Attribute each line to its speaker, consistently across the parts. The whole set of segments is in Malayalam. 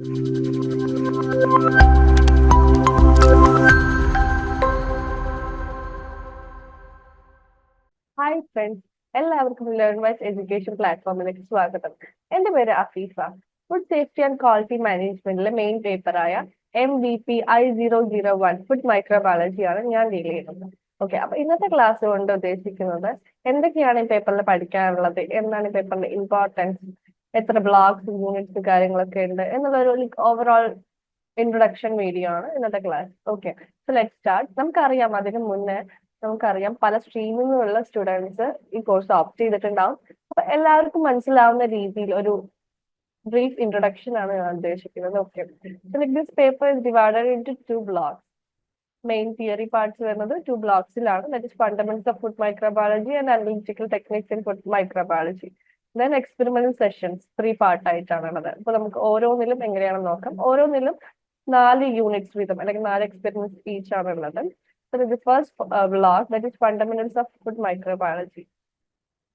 Speaker 1: ഹായ് ഫ്രണ്ട്സ് എല്ലാവർക്കും ലേൺ വൈസ് എഡ്യൂക്കേഷൻ പ്ലാറ്റ്ഫോമിലേക്ക് സ്വാഗതം. എന്റെ പേര് Afeefa. Food safety and quality മാനേജ്മെന്റിലെ main പേപ്പറായ M B P I zero zero one food microbiology ആണ് ഞാൻ ഡീൽ ചെയ്യുന്നത്. ഓക്കെ അപ്പൊ ഇന്നത്തെ ക്ലാസ് കൊണ്ട് ഉദ്ദേശിക്കുന്നത് എന്തൊക്കെയാണ് ഈ പേപ്പറിൽ പഠിക്കാനുള്ളത്? എന്താണ് ഈ പേപ്പറിന്റെ ഇമ്പോർട്ടൻസ് എത്ര ബ്ലോക്സ് യൂണിറ്റ്സ് കാര്യങ്ങളൊക്കെ ഉണ്ട്. എന്നുള്ളൊരു ഓവറോൾ ഇൻട്രൊഡക്ഷൻ വീഡിയോ ആണ് ഇന്നത്തെ class okay so let start നമുക്കറിയാം അതിന് മുന്നേ നമുക്കറിയാം പല സ്ട്രീമിൽ നിന്നുള്ള സ്റ്റുഡൻസ് ഈ കോഴ്സ് ഓപ്റ്റ് ചെയ്തിട്ടുണ്ടാവും. അപ്പൊ എല്ലാവർക്കും മനസ്സിലാവുന്ന രീതിയിൽ ഒരു ബ്രീഫ് ഇൻട്രൊഡക്ഷൻ ആണ് ഞാൻ ഉദ്ദേശിക്കുന്നത്. Okay this paper is divided into two blocks main theory parts വരുന്നത് two ബ്ലോക്സിലാണ് that is fundaments of food microbiology and analytical techniques in food microbiology then experimental sessions three പാർട്ടായിട്ടാണ് ഉള്ളത് അപ്പൊ നമുക്ക് ഓരോന്നിലും എങ്ങനെയാണെന്ന് നോക്കാം. ഓരോന്നിലും നാല് യൂണിറ്റ്സ് വീതം അല്ലെങ്കിൽ നാല് എക്സ്പെരിമെന്റ്സ് ഈച്ച് ആണ് ഉള്ളത് first the first is fundamentals of food microbiology.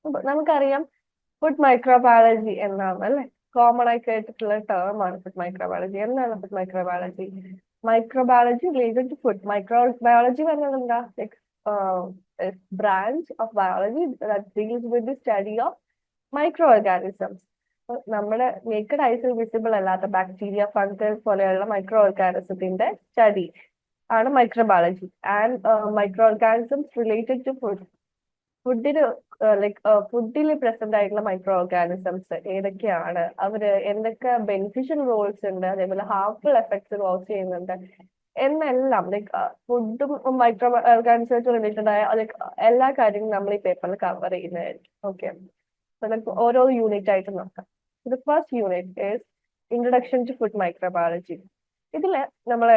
Speaker 1: അപ്പൊ നമുക്കറിയാം ഫുഡ് മൈക്രോബയോളജി എന്നാണ് അല്ലെ? കോമൺ ആയി കേട്ടിട്ടുള്ള ടേം ആണ് ഫുഡ് മൈക്രോബയോളജി എന്താണ് food microbiology microbiology related to food microbiology പറഞ്ഞത് എന്താ? Branch of biology deals with the study of micro organisms നമ്മുടെ നേക്കഡ് ഐസിൽ വിസിബിൾ അല്ലാത്ത ബാക്ടീരിയ ഫംഗസ് പോലെയുള്ള മൈക്രോ ഓർഗാനിസത്തിന്റെ സ്റ്റഡി ആണ് microbiology and micro organisms related to food ഫുഡിന് ലൈക്ക് ഫുഡിൽ പ്രസന്റ് ആയിട്ടുള്ള മൈക്രോ ഓർഗാനിസംസ് ഏതൊക്കെയാണ്? അവർ എന്തൊക്കെ ബെനിഫിഷ്യൽ റോൾസ് ഉണ്ട്? അതേപോലെ ഹാർംഫുൾ എഫക്ട്സ് കോസ് ചെയ്യുന്നുണ്ട്? എന്നെല്ലാം ലൈക്ക് ഫുഡും മൈക്രോ ഓർഗാനിസംസ് റിലേറ്റഡ് ആയ ലൈക്ക് എല്ലാ കാര്യങ്ങളും നമ്മൾ ഈ പേപ്പറിൽ കവർ ചെയ്യുന്നതായിരിക്കും. ഓക്കെ ഓരോ യൂണിറ്റ് ആയിട്ട് നോക്കാം. ഇത് first unit is introduction to food microbiology ഇതിൽ നമ്മൾ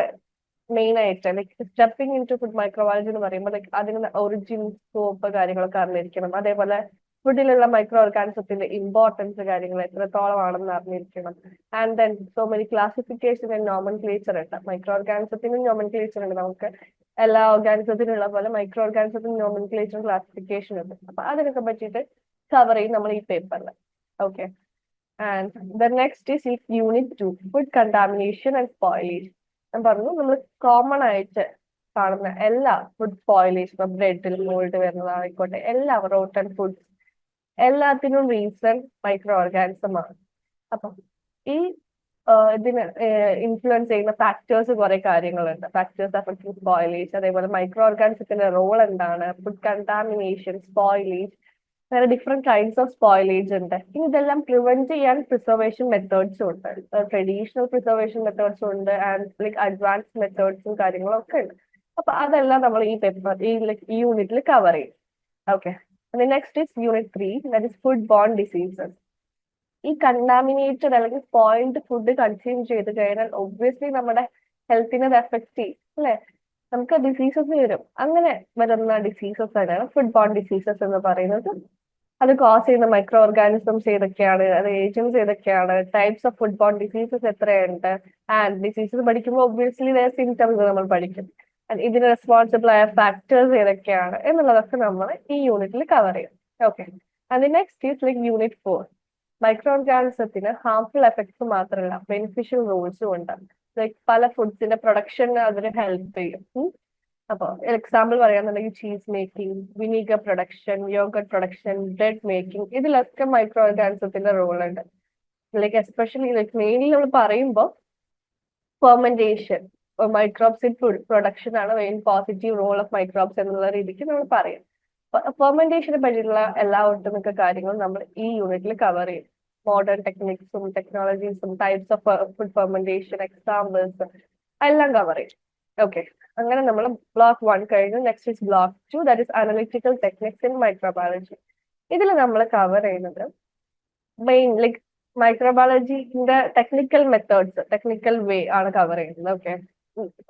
Speaker 1: മെയിൻ ആയിട്ട് like stepping into food microbiology എന്ന് പറയുമ്പോൾ ലൈക്ക് അതിന് ഒറിജിൻ സ്കോപ്പ് കാര്യങ്ങളൊക്കെ അറിഞ്ഞിരിക്കണം. അതേപോലെ ഫുഡിലുള്ള മൈക്രോ ഓർഗാനിസത്തിന്റെ ഇമ്പോർട്ടൻസ് കാര്യങ്ങൾ എത്രത്തോളം ആണെന്ന് അറിഞ്ഞിരിക്കണം. And then so many classification and nomenclature ഉണ്ട്. മൈക്രോ ഓർഗാനിസത്തിനും നോമൻ ക്ലേച്ചർ ഉണ്ട്. നമുക്ക് എല്ലാ ഓർഗാനിസത്തിനുള്ള പോലെ മൈക്രോ ഓർഗാനിസത്തിന് നോമൻ ക്ലേച്ചർ ക്ലാസിഫിക്കേഷൻ ഉണ്ട്. അപ്പൊ അതിനൊക്കെ പറ്റിയിട്ട് കവർ ചെയ്യും നമ്മൾ ഈ പേപ്പറിൽ okay and the next is unit two food contamination and spoilage ഞാൻ പറഞ്ഞു നമ്മൾ കോമൺ ആയിട്ട് കാണുന്ന എല്ലാ ഫുഡ് സ്പോയിലേഷൻ ബ്രെഡിൽ മോൾഡ് വരുന്നതായിക്കോട്ടെ എല്ലാ റോട്ടൺ ഫുഡ്സ് എല്ലാത്തിനും റീസൺ മൈക്രോ ഓർഗാനിസം ആണ്. അപ്പം ഈ ഇതിന് ഇൻഫ്ലുവൻസ് ചെയ്യുന്ന ഫാക്ടേഴ്സ് കുറെ കാര്യങ്ങളുണ്ട്. ഫാക്ടേഴ്സ് അഫക്റ്റിംഗ് സ്പോയിലേജ് അതേപോലെ മൈക്രോ ഓർഗാനിസത്തിന്റെ റോൾ എന്താണ് ഫുഡ് കണ്ടാമിനേഷൻ സ്പോയിലേജ് വേറെ ഡിഫറെന്റ് കൈൻഡ്സ് ഓഫ് സ്പോയിലേജ് ഉണ്ട്. ഇനി ഇതെല്ലാം പ്രിവെന്റ് ചെയ്യാൻ പ്രിസർവേഷൻ മെത്തേഡ്സും ഉണ്ട്. ട്രഡീഷണൽ പ്രിസർവേഷൻ മെത്തേഡ്സും ഉണ്ട് ആൻഡ് ലൈക്ക് അഡ്വാൻസ് മെത്തേഡ്സും കാര്യങ്ങളും ഒക്കെ ഉണ്ട്. അപ്പൊ അതെല്ലാം നമ്മൾ ഈ പേപ്പർ ഈ ലൈക് ഈ യൂണിറ്റിൽ കവർ ചെയ്യും. Okay next is unit three that is food borne diseases ഈ കണ്ടാമിനേറ്റഡ് അല്ലെങ്കിൽ സ്പോയിൽഡ് ഫുഡ് കൺസ്യൂം ചെയ്ത് കഴിഞ്ഞാൽ ഒബ്വിയസ്ലി നമ്മുടെ ഹെൽത്തിനെ അത് എഫക്ട് ചെയ്യും അല്ലെ? നമുക്ക് ഡിസീസസ് വരും. അങ്ങനെ വരുന്ന ഡിസീസസ് തന്നെയാണ് ഫുഡ് ബോൺ ഡിസീസസ് എന്ന് പറയുന്നത്. അത് കോസ് ചെയ്യുന്ന മൈക്രോ ഓർഗാനിസംസ് ഏതൊക്കെയാണ്? അത് ഏജൻസ് ഏതൊക്കെയാണ്? Types of food borne diseases എത്രയുണ്ട്? ആൻഡ് ഡിസീസസ് പഠിക്കുമ്പോൾ ഒബ്വിയസ്ലി സിംറ്റംസ് നമ്മൾ പഠിക്കും. ഇതിന് റെസ്പോൺസിബിൾ ആയ ഫാക്ടേഴ്സ് ഏതൊക്കെയാണ്? എന്നുള്ളതൊക്കെ നമ്മൾ ഈ യൂണിറ്റിൽ കവർ ചെയ്യും. Okay and next is like unit four micro ഓർഗാനിസത്തിന് harmful effects മാത്രമല്ല ബെനിഫിഷ്യൽ റൂൾസും ഉണ്ട്. ലൈക്ക് പല ഫുഡ്സിന്റെ പ്രൊഡക്ഷൻ അതിന് ഹെൽപ്പ് ചെയ്യും. അപ്പൊ example പറയാന്നുണ്ടെങ്കിൽ cheese making vinegar production yogurt production bread making ഇതിലൊക്കെ മൈക്രോ ഓർഗാനിസത്തിന്റെ റോൾ ഉണ്ട്. ലൈക്ക് എസ്പെഷ്യലി ലൈക്ക് മെയിൻലി നമ്മൾ പറയുമ്പോൾ ഫെർമെന്റേഷൻ മൈക്രോബ്സ് പ്രൊഡക്ഷൻ ആണ് main positive role of microbes എന്നുള്ള രീതിക്ക് നമ്മൾ പറയാം. ഫെർമെന്റേഷനെ പറ്റിയിട്ടുള്ള എല്ലാ ഒട്ടുമിക്ക കാര്യങ്ങളും നമ്മൾ ഈ യൂണിറ്റിൽ കവർ ചെയ്യും. മോഡേൺ ടെക്നിക്സും ടെക്നോളജീസും types of food fermentation examples എല്ലാം കവർ ചെയ്യും. ഓക്കെ അങ്ങനെ നമ്മൾ ബ്ലോക്ക് വൺ കഴിഞ്ഞു. Next is block two that is analytical techniques in microbiology ഇതിൽ നമ്മൾ കവർ ചെയ്യുന്നത് മെയിൻ ലൈക്ക് മൈക്രോബയോളജിന്റെ ടെക്നിക്കൽ മെത്തേഡ്സ് ടെക്നിക്കൽ വേ ആണ് കവർ ചെയ്യുന്നത്. ഓക്കെ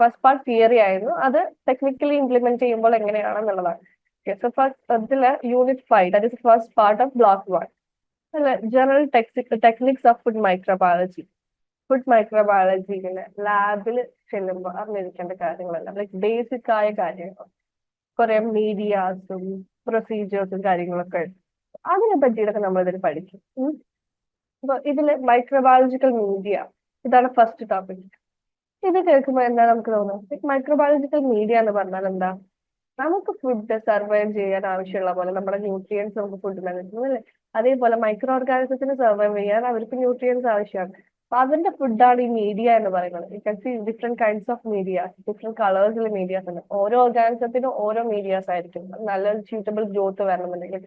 Speaker 1: ഫസ്റ്റ് പാർട്ട് തിയറി ആയിരുന്നു. അത് ടെക്നിക്കലി ഇംപ്ലിമെന്റ് ചെയ്യുമ്പോൾ എങ്ങനെയാണെന്നുള്ളതാണ്. ഇതിൽ unit five that is first part of block one general techniques of food microbiology food microbiology ഇങ്ങനെ ലാബിൽ ചെല്ലുമ്പോൾ അറിഞ്ഞിരിക്കേണ്ട കാര്യങ്ങളെല്ലാം ലൈക്ക് ബേസിക് ആയ കാര്യങ്ങൾ. കുറെ മീഡിയാസും പ്രൊസീജിയേഴ്സും കാര്യങ്ങളൊക്കെ അതിനെ പറ്റിയിട്ടൊക്കെ നമ്മൾ ഇതിൽ പഠിക്കും അപ്പൊ ഇതിൽ മൈക്രോബയോളജിക്കൽ മീഡിയ ഇതാണ് ഫസ്റ്റ് ടോപ്പിക് ഇത് കേൾക്കുമ്പോൾ എന്താ നമുക്ക് തോന്നുന്നത്? മൈക്രോബയോളജിക്കൽ മീഡിയ എന്ന് പറഞ്ഞാൽ എന്താ? നമുക്ക് ഫുഡ് സർവൈവ് ചെയ്യാൻ ആവശ്യമുള്ള പോലെ നമ്മുടെ ന്യൂട്രിയൻസ് നമുക്ക് ഫുഡ് നൽകുന്നു അല്ലേ? അതേപോലെ മൈക്രോ ഓർഗാനിസത്തിന് സർവൈവ് ചെയ്യാൻ അവർക്ക് ന്യൂട്രിയൻസ് ആവശ്യമാണ്. അപ്പൊ അതിന്റെ ഫുഡാണ് ഈ മീഡിയ എന്ന് പറയുന്നത്. You can see different kinds of media different കളേഴ്സിലെ medias ഉണ്ട് ഓരോ ഓർഗാനിസത്തിനും ഓരോ മീഡിയാസ് ആയിരിക്കും. നല്ലൊരു സ്യൂട്ടബിൾ ഗ്രോത്ത് വരണമെന്നുണ്ടെങ്കിൽ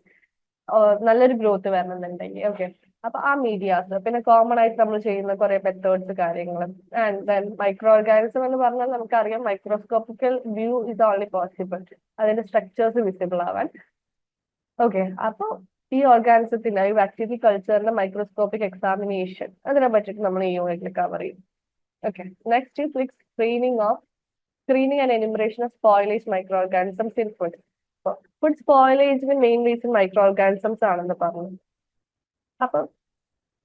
Speaker 1: നല്ലൊരു ഗ്രോത്ത് വരണമെന്നുണ്ടെങ്കിൽ ഓക്കെ അപ്പൊ ആ മീഡിയാസ് പിന്നെ കോമൺ ആയിട്ട് നമ്മൾ ചെയ്യുന്ന കുറെ മെത്തേഡ്സ് കാര്യങ്ങൾ ആൻഡ് ദെൻ മൈക്രോ ഓർഗാനിസം എന്ന് പറഞ്ഞാൽ നമുക്കറിയാം microscopical view is only possible അതിന്റെ സ്ട്രക്ചേഴ്സ് വിസിബിൾ ആവാൻ. ഓക്കെ അപ്പൊ ഈ ഓർഗാനിസത്തിന് ഈ ബാക്ടീരിയൽ കൾച്ചറിന്റെ മൈക്രോസ്കോപ്പിക് എക്സാമിനേഷൻ അതിനെ പറ്റിയിട്ട് നമ്മൾ ഈ യൂണിറ്റിൽ കവർ ചെയ്യും. Okay next is like screening of screening and enumeration of spoilage micro organisms in food food സ്പോയിലേജിന് main reason micro organisms ആണെന്ന് പറഞ്ഞു. അപ്പം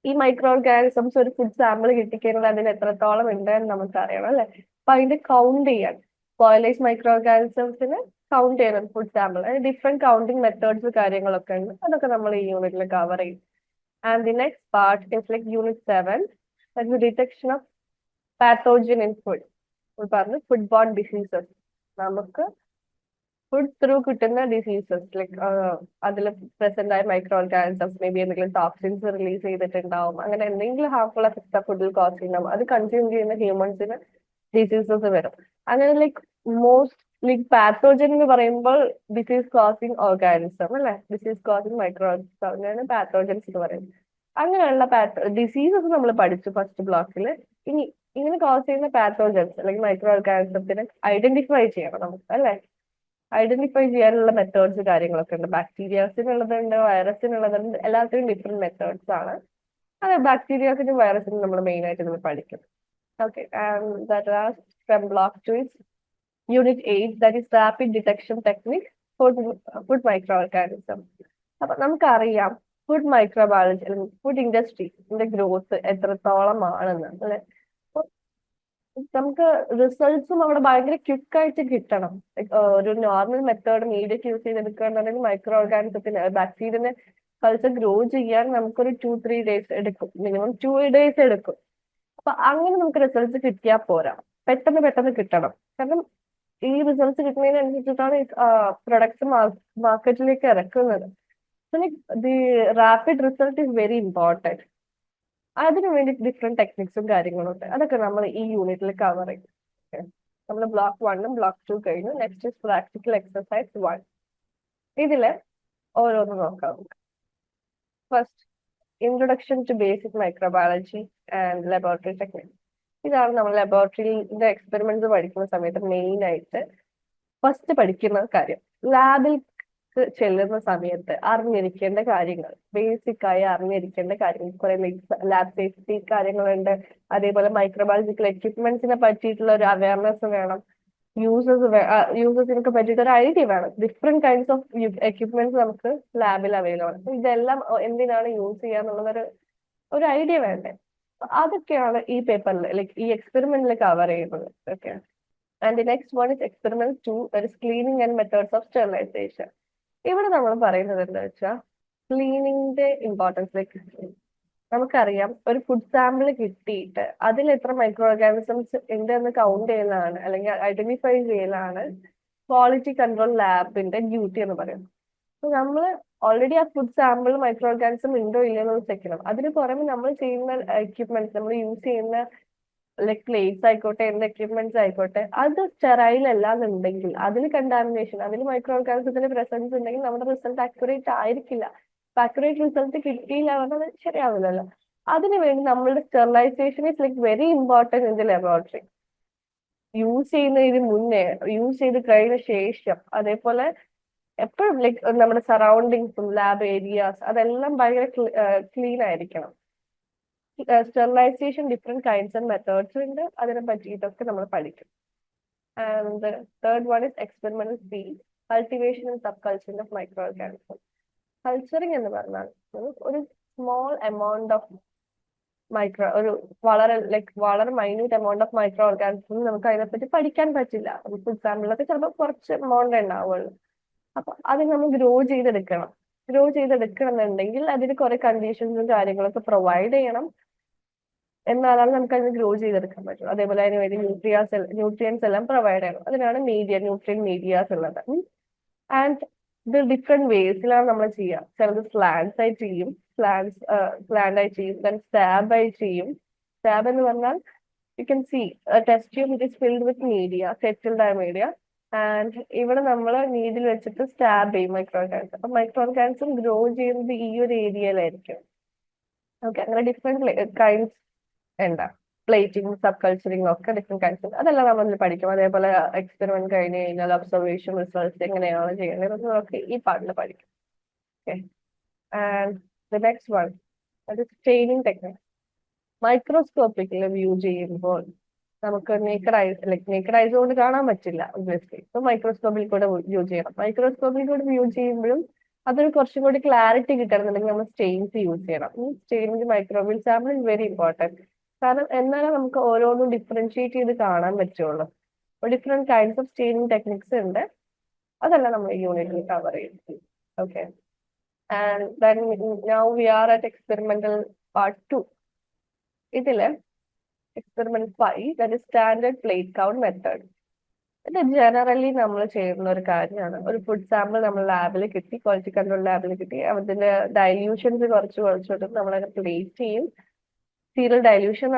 Speaker 1: ഈ മൈക്രോ ഓർഗാനിസംസ് ഒരു ഫുഡ് സാമ്പിൾ കിട്ടിക്കഴിഞ്ഞാൽ അതിന് എത്രത്തോളം ഉണ്ട് എന്ന് നമുക്ക് അറിയണം അല്ലെ? അപ്പൊ അതിന്റെ കൗണ്ട് ചെയ്യാൻ സ്പോയിലേജ് മൈക്രോ ഓർഗാനിസംസിന് കൗണ്ട് ചെയ്യണം. Food sample different counting methods കാര്യങ്ങളൊക്കെ ഉണ്ട്. അതൊക്കെ നമ്മൾ ഈ യൂണിറ്റിൽ കവർ ചെയ്യും. And the next part is like unit seven detection of pathogen in food പറഞ്ഞു ഫുഡ് ബോൺ ഡിസീസസ് നമുക്ക് ഫുഡ് ത്രൂ കിട്ടുന്ന ഡിസീസസ് ലൈക്ക് അതിൽ പ്രസന്റ് ആയ മൈക്രോ ഓർഗാനിസംസ് മേ ബി എന്തെങ്കിലും ടോക്സിൻസ് റിലീസ് ചെയ്തിട്ടുണ്ടാവും. അങ്ങനെ എന്തെങ്കിലും ഹാർംഫുൾ എഫക്ട് ഫുഡിൽ കോസ് ചെയ്യുന്നുണ്ടാവും അത് കൺസ്യൂം ചെയ്യുന്ന ഹ്യൂമൻസിന് ഡിസീസസ് വരും. അങ്ങനെ ലൈക്ക് മോസ്റ്റ് ലൈക് പാത്തോജൻ എന്ന് പറയുമ്പോൾ ഡിസീസ് കോസിങ് ഓർഗാനിസം അല്ലെ? ഡിസീസ് കോസിങ് മൈക്രോ ഓർഗാനിസം അങ്ങനെയാണ് പാത്തോജൻസ് എന്ന് പറയുന്നത്. അങ്ങനെയുള്ള ഡിസീസസ് നമ്മൾ പഠിച്ചു ഫസ്റ്റ് ബ്ലോക്കിൽ ഇനി ഇങ്ങനെ കോസ് ചെയ്യുന്ന പാത്തോജൻസ് അല്ലെങ്കിൽ മൈക്രോ ഓർഗാനിസത്തിനെ ഐഡന്റിഫൈ ചെയ്യണം നമുക്ക് അല്ലെ? ഐഡന്റിഫൈ ചെയ്യാനുള്ള മെത്തേഡ്സ് കാര്യങ്ങളൊക്കെ ഉണ്ട്. ബാക്ടീരിയാസിനുള്ളതുണ്ട് വൈറസിനുള്ളതുണ്ട് എല്ലാത്തിനും ഡിഫറെന്റ് മെത്തേഡ്സ് ആണ്. അതെ ബാക്ടീരിയാസിനും വൈറസിനും നമ്മൾ മെയിൻ ആയിട്ട് നമ്മൾ പഠിക്കും. Okay from block two is unit eight that is rapid detection technique food food micro organism അപ്പൊ നമുക്കറിയാം ഫുഡ് മൈക്രോബയോളജി അല്ലെങ്കിൽ ഫുഡ് ഇൻഡസ്ട്രിന്റെ ഗ്രോത്ത് എത്രത്തോളം ആണെന്ന് അല്ലെ? നമുക്ക് റിസൾട്ട്സും അവിടെ ഭയങ്കര ക്വിക്ക് ആയിട്ട് കിട്ടണം. ഒരു നോർമൽ മെത്തേഡ് മീഡിയക്ക് യൂസ് ചെയ്ത് ചെയ്തെടുക്കുകയാണെന്നുണ്ടെങ്കിൽ മൈക്രോ ഓർഗാനിസത്തിന് ബാക്ടീരിയനെ കൾച്ചർ ഗ്രോ ചെയ്യാൻ നമുക്കൊരു ടു ത്രീ ഡേയ്സ് എടുക്കും. മിനിമം ടു ഡേയ്സ് എടുക്കും. അപ്പൊ അങ്ങനെ നമുക്ക് റിസൾട്ട്സ് കിട്ടിയാൽ പോരാ. പെട്ടെന്ന് പെട്ടെന്ന് കിട്ടണം. കാരണം ഈ റിസൾട്ട്സ് കിട്ടുന്നതിനനുസരിച്ചിട്ടാണ് പ്രൊഡക്ട്സ് മാർക്കറ്റിലേക്ക് ഇറക്കുന്നത്. The rapid result is very important അതിനു വേണ്ടി ഡിഫറെന്റ് ടെക്നിക്സും കാര്യങ്ങളും ഉണ്ട്. അതൊക്കെ നമ്മൾ ഈ യൂണിറ്റിൽ കവർ ചെയ്യും. നമ്മൾ ബ്ലോക്ക് വണ്ണും ബ്ലോക്ക് ടു കഴിഞ്ഞു. Next is practical exercise one ഇതിൽ ഓരോന്ന് നോക്കാം. നമുക്ക് first introduction to basic microbiology and laboratory techniques ഇതാണ് നമ്മൾ ലബോറട്ടറിന്റെ എക്സ്പെരിമെന്റ്സ് പഠിക്കുന്ന സമയത്ത് മെയിൻ ആയിട്ട് ഫസ്റ്റ് പഠിക്കുന്ന കാര്യം. ലാബിൽ ചെല്ലുന്ന സമയത്ത് അറിഞ്ഞിരിക്കേണ്ട കാര്യങ്ങൾ ബേസിക് ആയി അറിഞ്ഞിരിക്കേണ്ട കാര്യങ്ങൾ കുറെ ലാബ് സേഫ്റ്റി കാര്യങ്ങളുണ്ട്. അതേപോലെ മൈക്രോബയോളജിക്കൽ എക്യുപ്മെന്റ്സിനെ പറ്റിയിട്ടുള്ള ഒരു അവയർനെസ് വേണം. യൂസേഴ്സ് യൂസേഴ്സിനൊക്കെ പറ്റിയിട്ട് ഒരു ഐഡിയ വേണം. ഡിഫറെന്റ് കൈൻഡ്സ് ഓഫ് എക്യുപ്മെന്റ്സ് നമുക്ക് ലാബിൽ അവൈലബിൾ ആണ്. ഇതെല്ലാം എന്തിനാണ് യൂസ് ചെയ്യാന്നുള്ളതൊരു ഒരു ഐഡിയ വേണ്ടേ? അതൊക്കെയാണ് ഈ പേപ്പറിൽ ലൈക്ക് ഈ എക്സ്പെരിമെന്റിൽ കവർ ചെയ്യുന്നത്. Okay and next one is experiment two cleaning and methods of sterilisation ഇവിടെ നമ്മൾ പറയുന്നത് എന്താ വെച്ചാൽ ക്ലീനിങ്ങിന്റെ ഇമ്പോർട്ടൻസ് ലൈക്ക് നമുക്കറിയാം ഒരു ഫുഡ് സാമ്പിൾ കിട്ടിയിട്ട് അതിൽ എത്ര മൈക്രോ ഓർഗാനിസംസ് ഉണ്ട് എന്ന് കൗണ്ട് ചെയ്യുന്നതാണ് അല്ലെങ്കിൽ ഐഡന്റിഫൈ ചെയ്യലാണ് ക്വാളിറ്റി കൺട്രോൾ ലാബിന്റെ ഡ്യൂട്ടി എന്ന് പറയുന്നത്. നമ്മൾ ഓൾറെഡി ആ ഫുഡ് സാമ്പിൾ മൈക്രോ ഓർഗാനിസം ഉണ്ടോ ഇല്ലയോ എന്ന് ചെക്ക് അതിന് പുറമെ നമ്മൾ ചെയ്യുന്ന എക്യുപ്മെന്റ്സ് നമ്മൾ യൂസ് ചെയ്യുന്ന ലൈക് പ്ലേറ്റ്സ് ആയിക്കോട്ടെ എന്ത് എക്യുപ്മെന്റ്സ് ആയിക്കോട്ടെ അത് സ്റ്റെറൈൽ അല്ലാന്നുണ്ടെങ്കിൽ അതിൽ കണ്ടാമിനേഷൻ അതിൽ മൈക്രോ ഓർഗാനിസത്തിന്റെ പ്രസൻസ് ഉണ്ടെങ്കിൽ നമ്മുടെ റിസൾട്ട് അക്യുറേറ്റ് ആയിരിക്കില്ല. അക്യുറേറ്റ് റിസൾട്ട് കിട്ടിയില്ല പറഞ്ഞാൽ അത് ശരിയാവില്ലല്ലോ. അതിനുവേണ്ടി നമ്മളുടെ sterilisation is like very important in the laboratory use ചെയ്യുന്നതിന് മുന്നേ യൂസ് ചെയ്ത് കഴിഞ്ഞ ശേഷം അതേപോലെ എപ്പോഴും ലൈക്ക് നമ്മുടെ സറൗണ്ടിങ്സും ലാബ് ഏരിയാസ് അതെല്ലാം ഭയങ്കര ക്ലീൻ ആയിരിക്കണം. Sterilization different kinds and methods ഉണ്ട്. അതിനെ ഇതൊക്കെ നമ്മൾ പഠിക്കും. And third one is experimental be cultivation and sub culture of micro organism culturing എന്ന് പറഞ്ഞാൽ ഒരു സ്മോൾ എമൗണ്ട് ഓഫ് മൈക്രോ ഒരു വളരെ ലൈക്ക് വളരെ minute amount of micro organism നമുക്ക് അതിനെപ്പറ്റി പഠിക്കാൻ പറ്റില്ല. ഫുഡ് സാമ്പിളൊക്കെ ചിലപ്പോൾ കുറച്ച് എമൗണ്ട് ഉണ്ടാവുള്ളൂ അപ്പൊ അത് നമ്മൾ ഗ്രോ ചെയ്തെടുക്കണം. ഗ്രോ ചെയ്തെടുക്കണം എന്നുണ്ടെങ്കിൽ അതിന് കുറെ കണ്ടീഷൻസും കാര്യങ്ങളൊക്കെ പ്രൊവൈഡ് ചെയ്യണം. എന്നാലാണ് നമുക്ക് അതിന് ഗ്രോ ചെയ്തെടുക്കാൻ പറ്റും അതേപോലെ അതിന് വേണ്ടി ന്യൂട്രിയാസ് ന്യൂട്രിയൻസ് എല്ലാം പ്രൊവൈഡ് ചെയ്യണം. അതിനാണ് മീഡിയ ന്യൂട്രിയൻ മീഡിയാസ് ഉള്ളത്. ആൻഡ് ഇത് ഡിഫറെന്റ് വേസിലാണ് നമ്മൾ ചെയ്യുക ചിലത് സ്ലാൻസ് ആയി ചെയ്യും. സ്ലാൻസ് സ്ലാൻഡ് ആയി ചെയ്യും. ദെൻ സ്റ്റാബ് ആയി ചെയ്യും. സ്റ്റാബ് എന്ന് പറഞ്ഞാൽ you can see test tube it is filled with media settled ആയ മീഡിയ ആൻഡ് ഇവിടെ നമ്മൾ നീഡിൽ വെച്ചിട്ട് സ്റ്റാബ് ചെയ്യും മൈക്രോ ഓർഗാൻസ് അപ്പൊ മൈക്രോ ഓർഗാൻസും ഗ്രോ ചെയ്യുന്നത് ഈ ഒരു ഏരിയയിലായിരിക്കും ഓക്കെ അങ്ങനെ ഡിഫറെന്റ് കൈൻഡ്സ് എന്താ പ്ലേറ്റിംഗ് സബ് കൾച്ചറിംഗ് ഒക്കെ ഡിഫറെന്റ് കൈൻഡ്സ് അതെല്ലാം നമ്മൾ പഠിക്കും. അതേപോലെ എക്സ്പെരിമെന്റ് കഴിഞ്ഞ് കഴിഞ്ഞാൽ ഒബ്സർവേഷൻ റിസൾട്ട്സ് എങ്ങനെയാണ് ചെയ്യുന്നത് ഒക്കെ ഈ പാട്ടിൽ പഠിക്കും. Okay and the next one അത് സ്റ്റെയിനിങ് ടെക്നിക് മൈക്രോസ്കോപ്പിക്കിൽ വ്യൂ ചെയ്യുമ്പോൾ നമുക്ക് naked eyes like naked eyes കൊണ്ട് കാണാൻ പറ്റില്ല ഒബ്വിയസ്ലി ഇപ്പൊ മൈക്രോസ്കോപ്പിൽ കൂടെ വ്യൂ ചെയ്യണം. മൈക്രോസ്കോപ്പിൽ കൂടെ വ്യൂ ചെയ്യുമ്പോഴും അതൊരു കുറച്ചും കൂടി ക്ലാരിറ്റി കിട്ടണമെന്നുണ്ടെങ്കിൽ നമ്മൾ സ്റ്റെയിൻസ് യൂസ് ചെയ്യണം. ഈ സ്റ്റെയിൻസ് മൈക്രോബിൽ സാമ്പിൾ ഇസ് വെരി ഇമ്പോർട്ടന്റ് കാരണം എന്നാലേ നമുക്ക് ഓരോന്നും ഡിഫറൻഷിയേറ്റ് ചെയ്ത് കാണാൻ പറ്റുള്ളൂ. അപ്പോൾ different kinds of staining techniques ഉണ്ട്. അതല്ല നമ്മൾ ഈ യൂണിറ്റിൽ കവർ ചെയ്യും. Okay and then now we are at experimental part two ഇതിൽ experiment five that is standard plate count method ഇത് ജനറലി നമ്മൾ ചെയ്യുന്ന ഒരു കാര്യമാണ്. ഒരു ഫുഡ് സാമ്പിൾ നമ്മൾ ലാബിൽ കിട്ടി ക്വാളിറ്റി കൺട്രോൾ ലാബിൽ കിട്ടി. അതിന്റെ ഡൈല്യൂഷൻസ് കുറച്ച് കുറച്ചിട്ട് നമ്മൾ അതിനെ പ്ലേറ്റ് ചെയ്യും സീരിയൽ ഡൈല്യൂഷൻ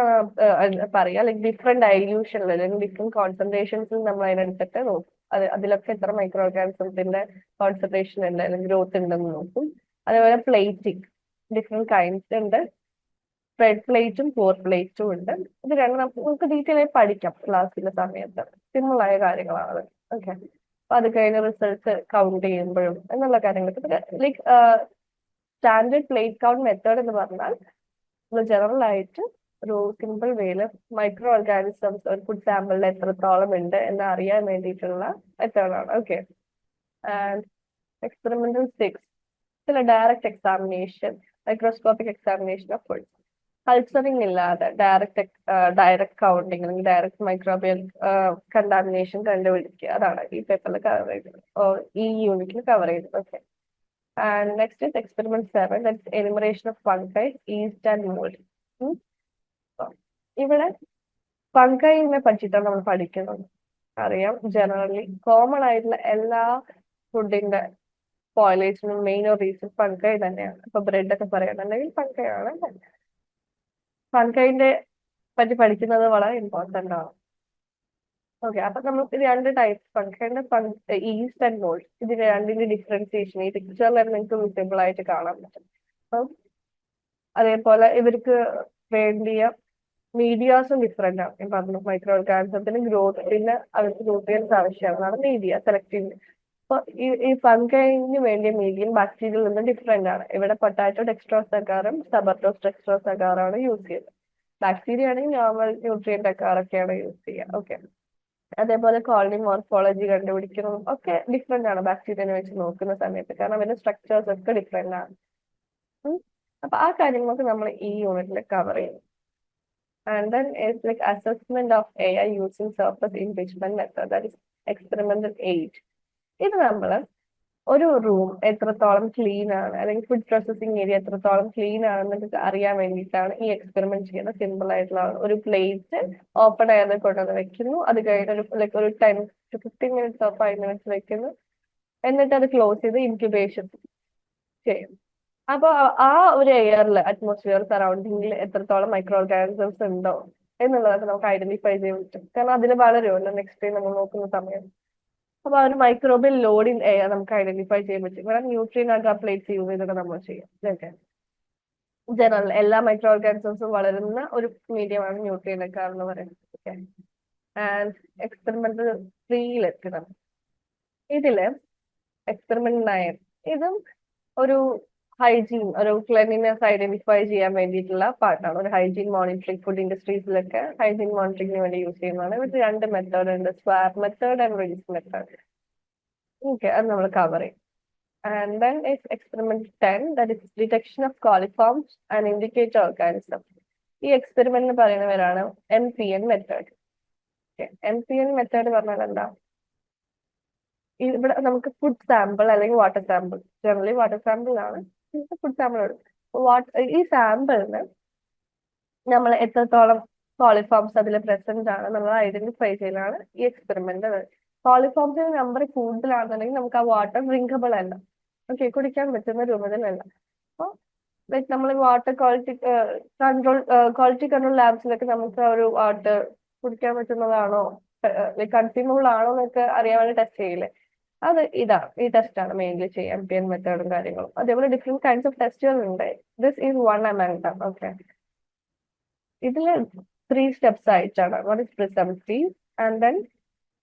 Speaker 1: പറയാ. അല്ലെങ്കിൽ ഡിഫറെന്റ് ഡൈല്യൂഷൻ അല്ലെങ്കിൽ ഡിഫറെന്റ് കോൺസെൻട്രേഷൻസ് നമ്മൾ അതിനടുത്തിട്ട് നോക്കും. അത് അതിലൊക്കെ എത്ര മൈക്രോ ഓർഗാനിസത്തിന്റെ കോൺസെൻട്രേഷൻ ഉണ്ട് അല്ലെങ്കിൽ ഗ്രോത്ത് ഉണ്ടെന്ന് നോക്കും. അതേപോലെ പ്ലേറ്റിംഗ് ഡിഫറെന്റ് കൈൻഡ്സ് ഉണ്ട്. സ്പ്രെഡ് പ്ലേറ്റും പോർ പ്ലേറ്റും ഉണ്ട്. ഇത് രണ്ടും നമുക്ക് ഡീറ്റെയിൽ ആയി പഠിക്കാം ക്ലാസ്സിലെ സമയത്ത്. സിമ്പിൾ ആയ കാര്യങ്ങളാണ്. ഓക്കെ അപ്പൊ അത് കഴിഞ്ഞ് റിസൾട്ട്സ് കൗണ്ട് ചെയ്യുമ്പോഴും എന്നുള്ള കാര്യങ്ങളൊക്കെ like standard plate count method എന്ന് പറഞ്ഞാൽ നമ്മൾ ജനറൽ ആയിട്ട് ഒരു സിമ്പിൾ വേയിൽ മൈക്രോ ഓർഗാനിസംസ് ഒരു ഫുഡ് സാമ്പിളിൽ എത്രത്തോളം ഉണ്ട് എന്ന് അറിയാൻ വേണ്ടിയിട്ടുള്ള മെത്തേഡാണ് ഓക്കെ എക്സ്പെരിമെന്റൽ സിക്സ് ചില direct examination microscopic examination of food culturing ഇല്ലാതെ ഡയറക്റ്റ് ഡയറക്റ്റ് കൗണ്ടിങ് അല്ലെങ്കിൽ ഡയറക്റ്റ് മൈക്രോബിയൽ കണ്ടാമിനേഷൻ കണ്ടുപിടിക്കുക. അതാണ് ഈ പേപ്പറിൽ കവർ ചെയ്തത്. ഈ യൂണിറ്റിൽ കവർ ചെയ്തത്. Okay and next is experiment seven that's elimination of fungi yeast and mold ഇവിടെ ഫംഗൈനെ പറ്റിയിട്ടാണ് നമ്മൾ പഠിക്കുന്നത്. അറിയാം. ജനറലി കോമൺ ആയിട്ടുള്ള എല്ലാ ഫുഡിന്റെ സ്പോയിലേഷനും മെയിൻ റീസൺ ഫംഗൈ തന്നെയാണ്. ഇപ്പൊ ബ്രെഡ് ഒക്കെ പറയുന്നുണ്ടെങ്കിൽ ഫംഗൈ ആണ്. ഫംഗൈന്റെ പറ്റി പഠിക്കുന്നത് വളരെ ഇമ്പോർട്ടന്റ് ആണ്. ഓക്കെ അപ്പൊ നമുക്ക് രണ്ട് ടൈപ്പ് ഫംഗൈന്റെ ഈസ്റ്റ് ആൻഡ് മോൾഡ് ഇതിന്റെ രണ്ടിന്റെ ഡിഫറൻസിയേഷൻ ഈ പിക്ചറിൽ നിങ്ങൾക്ക് വിസിബിൾ ആയിട്ട് കാണാൻ പറ്റും. അപ്പം അതേപോലെ ഇവർക്ക് വേണ്ടിയ മീഡിയാസും ഡിഫറെന്റ് ആണ്. ഞാൻ പറഞ്ഞു മൈക്രോ ഓർഗാനിസത്തിന് ഗ്രോത്ത് പിന്നെ അവർക്ക് ന്യൂട്രിയൻസ് ആവശ്യമാണ്. മീഡിയ സെലക്ട് അപ്പൊ ഈ ഈ ഫംഗൈന് വേണ്ടിയ മീഡിയം ബാക്ടീരിയയിൽ നിന്ന് ഡിഫറെന്റ് ആണ്. ഇവിടെ പൊട്ടാറ്റോ ഡെക്സ്ട്രോസ് അകാറും സബർട്ടോസ് ഡെക്സ്ട്രോസ് അകാറാണ് യൂസ് ചെയ്യുന്നത്. ബാക്ടീരിയ ആണെങ്കിൽ നോർമൽ ന്യൂട്രിയന്റ് അക്കാറൊക്കെയാണ് യൂസ് ചെയ്യുക. ഓക്കെ അതേപോലെ കോളനി മോർഫോളജി കണ്ടുപിടിക്കുന്നതും ഒക്കെ ഡിഫറെന്റ് ആണ് ബാക്ടീരിയനെ വെച്ച് നോക്കുന്ന സമയത്ത്. കാരണം അവരുടെ സ്ട്രക്ചേഴ്സ് ഒക്കെ ഡിഫറെന്റ് ആണ്. അപ്പൊ ആ കാര്യങ്ങളൊക്കെ നമ്മൾ ഈ യൂണിറ്റിൽ കവർ ചെയ്യും and then it's like assessment of A I using surface enrichment method that is experimental eight ഇത് നമ്മൾ ഒരു റൂം എത്രത്തോളം ക്ലീൻ ആണ് അല്ലെങ്കിൽ ഫുഡ് പ്രോസസ്സിംഗ് ഏരിയ എത്രത്തോളം ക്ലീൻ ആണെന്നൊക്കെ അറിയാൻ വേണ്ടിയിട്ടാണ് ഈ എക്സ്പെരിമെന്റ് ചെയ്യുന്നത്. സിമ്പിൾ ആയിട്ടുള്ള ഒരു പ്ലേറ്റ് ഓപ്പൺ എയറിൽ കൊണ്ടുവന്ന് വെക്കുന്നു. അത് കഴിഞ്ഞ് ഒരു ലൈക്ക് ഒരു ten to fifteen minutes of five minutes വെക്കുന്നു. എന്നിട്ട് അത് ക്ലോസ് ചെയ്ത് ഇൻക്യുബേഷൻ ചെയ്യും. അപ്പോൾ ആ ഒരു എയറിൽ അറ്റ്മോസ്ഫിയർ സറൗണ്ടിങ്ങിൽ എത്രത്തോളം മൈക്രോ ഓർഗാനിസംസ് ഉണ്ടോ എന്നുള്ളതൊക്കെ നമുക്ക് ഐഡന്റിഫൈ ചെയ്യാൻ പറ്റും. കാരണം അതിന് വളരുമല്ലോ നെക്സ്റ്റ് ഡേ നമ്മൾ നോക്കുന്ന സമയത്ത് അപ്പൊ ആ ഒരു മൈക്രോബിയൽ ലോഡിൻ നമുക്ക് ഐഡന്റിഫൈ ചെയ്യാൻ പറ്റും. ഇവിടെ ന്യൂട്രിയൻ അൾട്രാപ്ലേറ്റ്സ് പ്ലേറ്റ്സ് യൂസ് ചെയ്തൊക്കെ നമ്മൾ ചെയ്യാം. ഇതൊക്കെ. ജനറൽ എല്ലാ മൈക്രോ ഓർഗാനിസംസും വളരുന്ന ഒരു മീഡിയമാണ് ന്യൂട്രിയൻ ഒക്കെ എന്ന് പറയുന്നത്. ഓക്കെ ആൻഡ് എക്സ്പെരിമെന്റൽ ത്രീയിലെത്തണം ഇതിൽ എക്സ്പെരിമെന്റ് നയൻ ഇതും ഒരു ഹൈജീൻ ഒരു ക്ലെൻലിനെസ് ഐഡന്റിഫൈ ചെയ്യാൻ വേണ്ടിയിട്ടുള്ള പാർട്ടാണ് ഒരു ഹൈജീൻ മോണിറ്ററിംഗ് ഫുഡ് ഇൻഡസ്ട്രീസിലൊക്കെ ഹൈജീൻ മോണിറ്ററിംഗിന് വേണ്ടി യൂസ് ചെയ്യുന്നതാണ്. ഇത് രണ്ട് മെത്തേഡ് ഉണ്ട്. Square method and release method okay അത് നമ്മൾ കവർ ചെയ്യും. And then is experiment ten that is detection of coliforms and indicator organism ഈ എക്സ്പെരിമെന്റ് പറയുന്നവരാണ് M P N method M P N method പറഞ്ഞാൽ എന്താ? ഇവിടെ നമുക്ക് ഫുഡ് സാമ്പിൾ അല്ലെങ്കിൽ water sample generally water sample ആണ് സാമ്പിൾ വാട്ട് ഈ സാമ്പിളിന് നമ്മൾ എത്രത്തോളം കോളിഫോംസ് അതിൽ പ്രസന്റ് ആണ് നമ്മൾ ഐഡന്റിഫൈ ചെയ്യലാണ് ഈ എക്സ്പെരിമെന്റ് കോളിഫോംസിന്റെ നമ്പർ കൂടുതലാണെന്നുണ്ടെങ്കിൽ നമുക്ക് ആ വാട്ടർ ഡ്രിങ്കബിൾ അല്ല. ഓക്കെ കുടിക്കാൻ പറ്റുന്ന രൂപത്തിലല്ല. അപ്പോൾ ലൈക്ക് നമ്മൾ water quality control quality control ലാബ്സിലൊക്കെ നമുക്ക് ഒരു വാട്ടർ കുടിക്കാൻ പറ്റുന്നതാണോ ലൈക്ക് കൺസ്യൂമബിൾ ആണോ എന്നൊക്കെ അറിയാൻ വേണ്ടി ടെസ്റ്റ് ചെയ്യില്ലേ? അത് ഇതാണ് ഈ ടെസ്റ്റ് ആണ് മെയിൻലി ചെയ്യുക എം പി എൻ മെത്തേഡും കാര്യങ്ങളും. അതേപോലെ ഡിഫറെന്റ് കൈൻഡ്സ് ഓഫ് ടെസ്റ്റുകൾ ഉണ്ട്. This is one among them okay ഇതിൽ ത്രീ സ്റ്റെപ്സ് ആയിട്ടാണ്. One is presumptive and then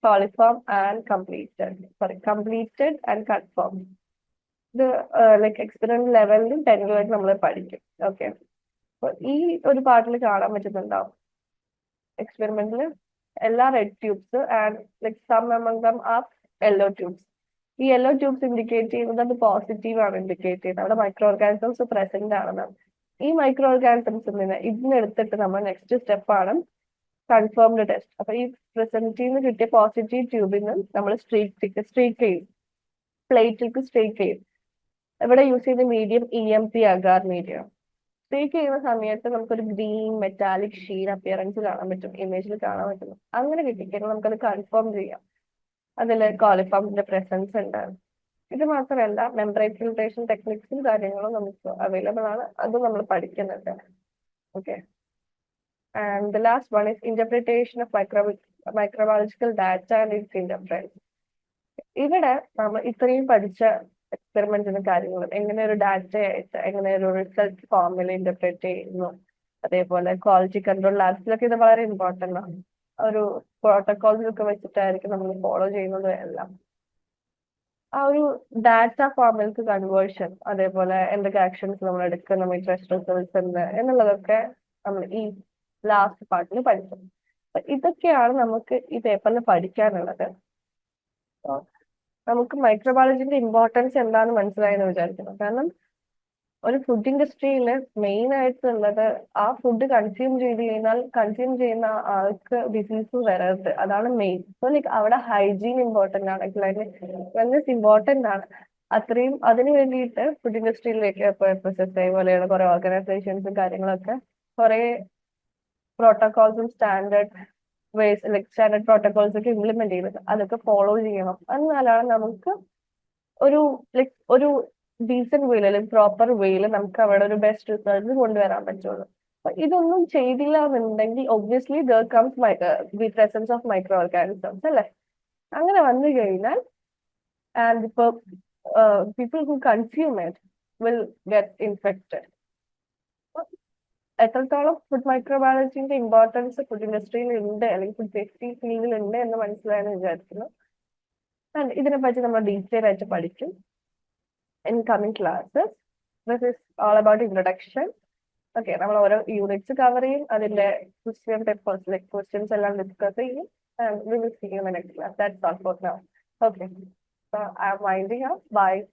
Speaker 1: coliform and completed sorry completed and confirm ഇത് ലൈക്ക് എക്സ്പെരിമെന്റ് ലെവലിലും ടെൻഡിലായിട്ട് നമ്മൾ പഠിക്കും. ഓക്കെ ഈ ഒരു പാർട്ടിൽ കാണാൻ പറ്റുന്നുണ്ടാവും. എക്സ്പെരിമെന്റിൽ എല്ലാ red tubes and like some among them yellow tubes ഈ യെല്ലോ ട്യൂബ്സ് ഇൻഡിക്കേറ്റ് ചെയ്യുന്നത് അത് പോസിറ്റീവ് ആണ് ഇൻഡിക്കേറ്റ് ചെയ്യുന്നത്. അവിടെ മൈക്രോ ഓർഗാനിസംസ് പ്രസന്റ് ആണെന്നാണ് ഈ മൈക്രോ ഓർഗാനിസംസിൽ നിന്ന് ഇതിനെടുത്തിട്ട് നമ്മൾ നെക്സ്റ്റ് സ്റ്റെപ്പ് ആണ് കൺഫേംഡ് ടെസ്റ്റ് അപ്പൊ ഈ പ്രസന്റിൽ നിന്ന് കിട്ടിയ പോസിറ്റീവ് ട്യൂബിൽ നിന്ന് നമ്മൾ സ്ട്രീക്ക് സ്ട്രീക്ക് ചെയ്യും. പ്ലേറ്റിലേക്ക് സ്ട്രീക്ക് ചെയ്യും. ഇവിടെ യൂസ് ചെയ്ത medium E M B agar medium streak ചെയ്യുന്ന സമയത്ത് നമുക്കൊരു ഗ്രീൻ മെറ്റാലിക് ഷീൻ അപ്പിയറൻസ് കാണാൻ പറ്റും. ഇമേജിൽ കാണാൻ പറ്റും. അങ്ങനെ കിട്ടിക്കഴിഞ്ഞാൽ നമുക്കത് കൺഫേം ചെയ്യാം. അതിൽ കോളിഫോമിന്റെ പ്രസൻസ് ഉണ്ട്. ഇത് മാത്രമല്ല മെമ്പറൈൻ ഫിൽട്രേഷൻ ടെക്നിക്സും കാര്യങ്ങളും നമുക്ക് അവൈലബിൾ ആണ്. അതും നമ്മൾ പഠിക്കുന്നുണ്ട്. Okay and the last one is interpretation of micro microbiological data and its enterprise ഇവിടെ നമ്മൾ ഇത്രയും പഠിച്ച എക്സ്പെരിമെന്റിന് കാര്യങ്ങളും എങ്ങനെ ഒരു ഡാറ്റ ആയിട്ട് എങ്ങനെ ഒരു റിസൾട്ട് ഫോമിൽ ഇന്റർപ്രറ്റ് ചെയ്യുന്നു. അതേപോലെ ക്വാളിറ്റി കൺട്രോൾ ലാബ്സിലൊക്കെ ഇത് വളരെ ഇമ്പോർട്ടന്റ് ആണ്. ഒരു പ്രോട്ടോകോൾസ് ഒക്കെ വെച്ചിട്ടായിരിക്കും നമ്മൾ ഫോളോ ചെയ്യുന്നത് എല്ലാം. ആ ഒരു ഡാറ്റ ഫോമിലേക്ക് കൺവേർഷൻ അതേപോലെ എന്തൊക്കെ ആക്ഷൻസ് നമ്മൾ എടുക്കണം നമ്മൾ ടെസ്റ്റ് റിസൾട്ട്സ് എന്ത് എന്നുള്ളതൊക്കെ നമ്മൾ ഈ ലാസ്റ്റ് പാർട്ടിൽ പഠിക്കും. അപ്പൊ ഇതൊക്കെയാണ് നമുക്ക് ഈ പേപ്പറിൽ പഠിക്കാനുള്ളത്. നമുക്ക് മൈക്രോബയോളജിന്റെ ഇമ്പോർട്ടൻസ് എന്താണെന്ന് മനസ്സിലായെന്ന് വിചാരിക്കുന്നു. കാരണം ഒരു ഫുഡ് ഇൻഡസ്ട്രിയിൽ മെയിൻ ആയിട്ടുള്ളത് ആ ഫുഡ് കൺസ്യൂം ചെയ്ത് കഴിഞ്ഞാൽ കൺസ്യൂം ചെയ്യുന്ന ആൾക്ക് ഡിസീസ് വരരുത്. അതാണ് മെയിൻ സോ ലൈക്ക് അവിടെ ഹൈജീൻ ഇമ്പോർട്ടന്റ് ആണ്. വെൽനെസ് ഇമ്പോർട്ടന്റ് ആണ്. അത്രയും അതിന് വേണ്ടിയിട്ട് ഫുഡ് ഇൻഡസ്ട്രിയിലേക്ക് എസ് എസ് ഐ പോലെയുള്ള കുറെ ഓർഗനൈസേഷൻസും കാര്യങ്ങളൊക്കെ. കുറെ പ്രോട്ടോകോൾസും standard ways like standard protocols ഒക്കെ ഇംപ്ലിമെന്റ് ചെയ്യുന്നത് അതൊക്കെ ഫോളോ ചെയ്യണം. എന്നാലാണ് നമുക്ക് ഒരു ലൈക് ഒരു ഡീസെന്റ് വേയിൽ അല്ലെങ്കിൽ പ്രോപ്പർ വേയിൽ നമുക്ക് അവിടെ ഒരു ബെസ്റ്റ് റിസൾട്ട് കൊണ്ടുവരാൻ പറ്റുള്ളൂ. അപ്പൊ ഇതൊന്നും ചെയ്തില്ല എന്നുണ്ടെങ്കിൽ obviously there comes the presence of micro organisms അല്ലെ? അങ്ങനെ വന്നു കഴിഞ്ഞാൽ ആൻഡ് ഇപ്പൊ people who consume it will get infected എത്രത്തോളം ഫുഡ് മൈക്രോബയോളജിന്റെ ഇമ്പോർട്ടൻസ് ഫുഡ് ഇൻഡസ്ട്രിയിൽ ഉണ്ട് അല്ലെങ്കിൽ ഫുഡ് സേഫ്റ്റി ഫീൽഡിൽ ഉണ്ട് എന്ന് മനസ്സിലായെന്ന് വിചാരിക്കുന്നു. ആൻഡ് ഇതിനെപ്പറ്റി നമ്മൾ ഡീറ്റെയിൽ ആയിട്ട് പഠിക്കും. In coming classes. This is all about introduction. Okay, നമ്മൾ ഓരോ യൂണിറ്റ്സ് കവർ ചെയ്യും അതിന്റെ ക്വസ്റ്റ്യൻ പേപ്പേഴ്സ് ലൈക് ക്വസ്റ്റ്യൻസ് എല്ലാം discuss and we will see you in the next class. That's all for now. Okay. So I'm winding up. Bye.